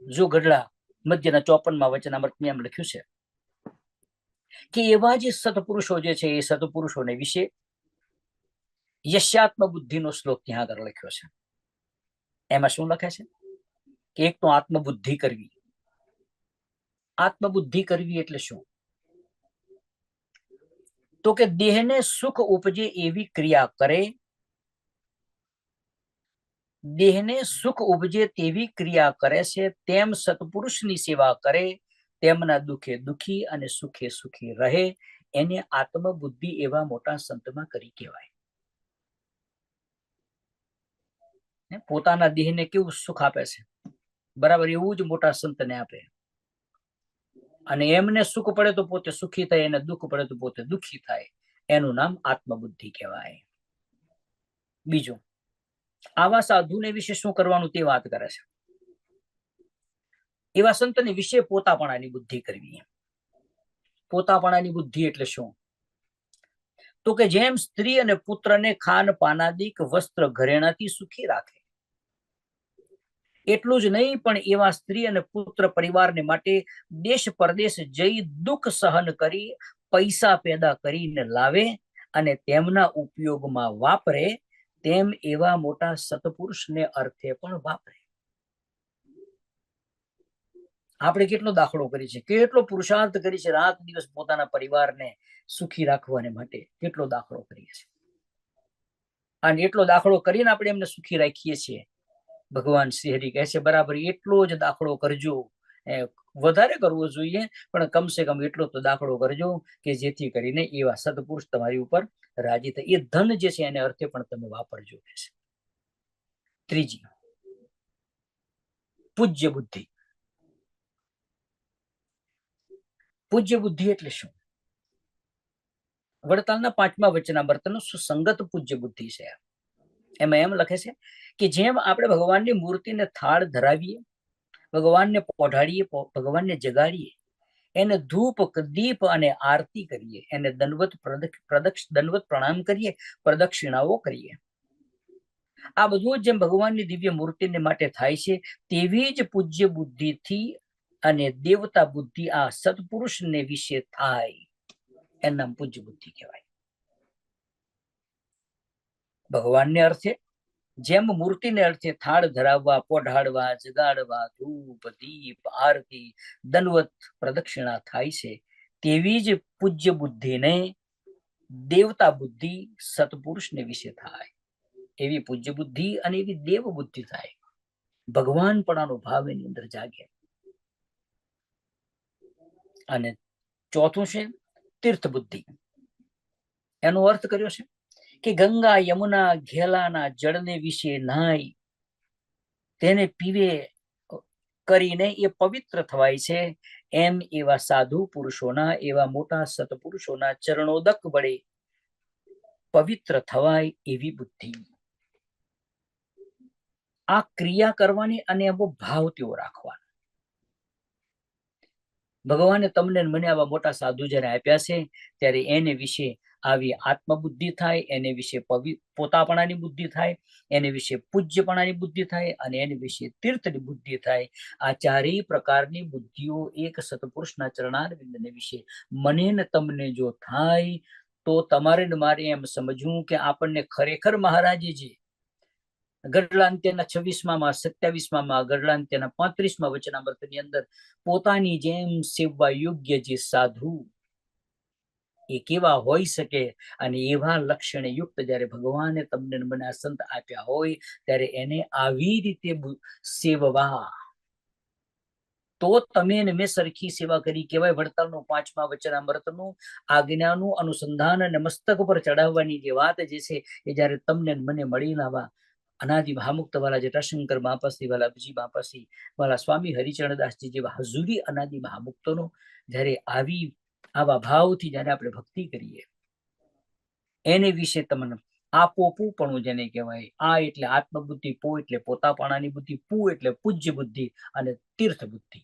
જો ગઢડા મધ્યના ચોપનમાં વચનામૃતમાં એમ લખ્યું છે કે એવા જે સતપુરુષો જે છે એ સતપુરુષોને વિશે યશ્યાત્મ બુદ્ધિનો શ્લોક ત્યાં આગળ લખ્યો છે. એમાં શું લખે છે? કે એક તો આત્મબુદ્ધિ કરવી. આત્મબુદ્ધિ કરવી એટલે શું? તો કે દેહને સુખ ઉપજે એવી ક્રિયા કરે દેહને સુખ ઉપજે તેવી ક્રિયા કરે છે. તેમ સત્પુરુષની સેવા કરે, તેમના દુખે દુખી અને સુખે સુખી રહે. એને આત્મબુદ્ધિ એવા મોટા સંતમાં કરી કહેવાય. પોતાના દેહને કેવું સુખ આપે છે? બરાબર, એવું જ મોટા સંતને આપે. અને એમને સુખ પડે તો પોતે સુખી થાય, એને દુઃખ પડે તો પોતે દુઃખી થાય. એનું નામ આત્મબુદ્ધિ કહેવાય. બીજું આવા સાધુને વિશે શું કરવાનું તે વાત કરે છે. એવા સંતને વિશે પોતાપણાની બુદ્ધિ કરવી. પોતાપણાની બુદ્ધિ એટલે શું? તો કે જેમ સ્ત્રી અને પુત્રને ખાન પાનાદિક વસ્ત્ર ઘરેણાથી સુખી રાખે. એટલું જ નહીં, પણ એવા સ્ત્રી અને પુત્ર પરિવારને માટે દેશ પરદેશ જઈ દુઃખ સહન કરી, પૈસા પેદા કરીને લાવે અને તેમના ઉપયોગમાં વાપરે તેમ એવા મોટા સત્પુરુષને અર્થે પણ વાપરે. આપણે કેટલો દાખલો કરી છે કેટલો પુરુષાર્થ કરી છે રાત દિવસ પોતાના પરિવારને સુખી રાખવાને માટે? કેટલો દાખલો કરીએ છીએ? અને એટલો દાખલો કરીને આપણે એમને સુખી રાખીએ છીએ. ભગવાન શ્રી હરિ કહે છે, બરાબર, એટલો જ દાખલો કરજો વધારે કરવો જોઈએ, પણ કમસે કમ એટલો તો દાખલો કરજો કે જેથી કરીને એવા સદપુરુષ તમારી ઉપર રાજી થાય. એ ધન જે છે એને અર્થે પણ તમે વાપરજો ત્રીજી, પૂજ્ય બુદ્ધિ. પૂજ્ય બુદ્ધિ એટલે શું? વડતાલના પાંચમા વચનામૃતનું સુસંગત પૂજ્ય બુદ્ધિ છે. એમાં એમ લખે છે કે જેમ આપણે ભગવાનની મૂર્તિને થાળ ધરાવીએ ભગવાનને પોઢાડીએ ભગવાનને જગાડીએ, એને ધૂપ, દીપ અને આરતી કરીએ, એને દંડવત પ્રદક્ષ દંડવત પ્રણામ કરીએ, પ્રદક્ષિણાઓ કરીએ. આ બધું જેમ ભગવાનની દિવ્ય મૂર્તિને માટે થાય છે, તેવી જ પૂજ્ય બુદ્ધિથી અને દેવતા બુદ્ધિ આ સત્પુરુષને વિશે થાય. એનું નામ પૂજ્ય બુદ્ધિ કહેવાય. ભગવાનને અર્થે જેમ મૂર્તિને અર્થે થાળ ધરાવવા, પોઢાડવા, જગાડવા, ધૂપ, દીપ, આરતી દંડવત પ્રદક્ષિણા થાય છે, તેવી જ પૂજ્ય બુદ્ધિને દેવતા બુદ્ધિ સત્પુરુષને વિશે થાય. એવી પૂજ્ય બુદ્ધિ અને એવી દેવ બુદ્ધિ થાય. ભગવાન ભગવાનપણાનો ભાવ એની અંદર જાગે. અને ચોથું છે તીર્થ બુદ્ધિ એનો અર્થ કર્યો છે? કે ગંગા યમુના ઘેલાના જળને વિશે નાય. તેને પીવે કરીને એ પવિત્ર થવાય છે. એમ એવા સાધુ પુરુષોના, એવા મોટા સત્પુરુષોના ચરણોદક વડે પવિત્ર થવાય એવી બુદ્ધિ. આ ક્રિયા કરવાની અને એવો ભાવ તેવો રાખવાનો. ભગવાને તમને મને આવા મોટા સાધુ જ્યારે આપ્યા છે, ત્યારે એને વિશે આવી આત્મબુદ્ધિ થાય, એને વિશે પોતાપણાની બુદ્ધિ થાય, એને વિશે પૂજ્યપણાની બુદ્ધિ થાય અને એને વિશે તીર્થની બુદ્ધિ થાય. આ ચારેય પ્રકારની બુદ્ધિઓ એક સતપુરુષના ચરણારવિંદને વિશે. મને ને તમને જો થાય, તો તમારે ને મારે એમ સમજવું કે આપણને ખરેખર મહારાજે જે ગઢલાંત્યના છવ્વીસમાં સત્યાવીસમાં ગઢલાંત્યના પાંત્રીસમાં વચનામૃતની અંદર પોતાની જેમ સેવવા યોગ્ય જે સાધુ એ કેવા હોઈ શકે? અને એવા લક્ષણે યુક્ત જ્યારે ભગવાને તમને મને સંત આપ્યા હોય, ત્યારે એને આવી રીતે સેવવા. તો તમે ને મેં સરખી સેવા કરી. કહેવાય વડતાલનું પાંચમા વચનામૃતનું આજ્ઞાનું અનુસંધાન અને મસ્તક પર ચડાવવાની જે વાત જે છે, એ જ્યારે તમને મને મળી આવા અનાદિ મહામુક્ત વાળા જટાશંકર બાપાસી વાલા બીજી બાપાસી વાલા સ્વામી હરિચરણદાસજી જેવા હજુરી અનાદિ મહામુક્તોનો જ્યારે આવી આવા ભાવથી જ્યારે આપણે ભક્તિ કરીએ. એને વિશે તમને આપો પૂપણું જેને કહેવાય, આ એટલે આત્મબુદ્ધિ, પો એટલે પોતાપણાની બુદ્ધિ, પૂ એટલે પૂજ્ય બુદ્ધિ અને તીર્થ બુદ્ધિ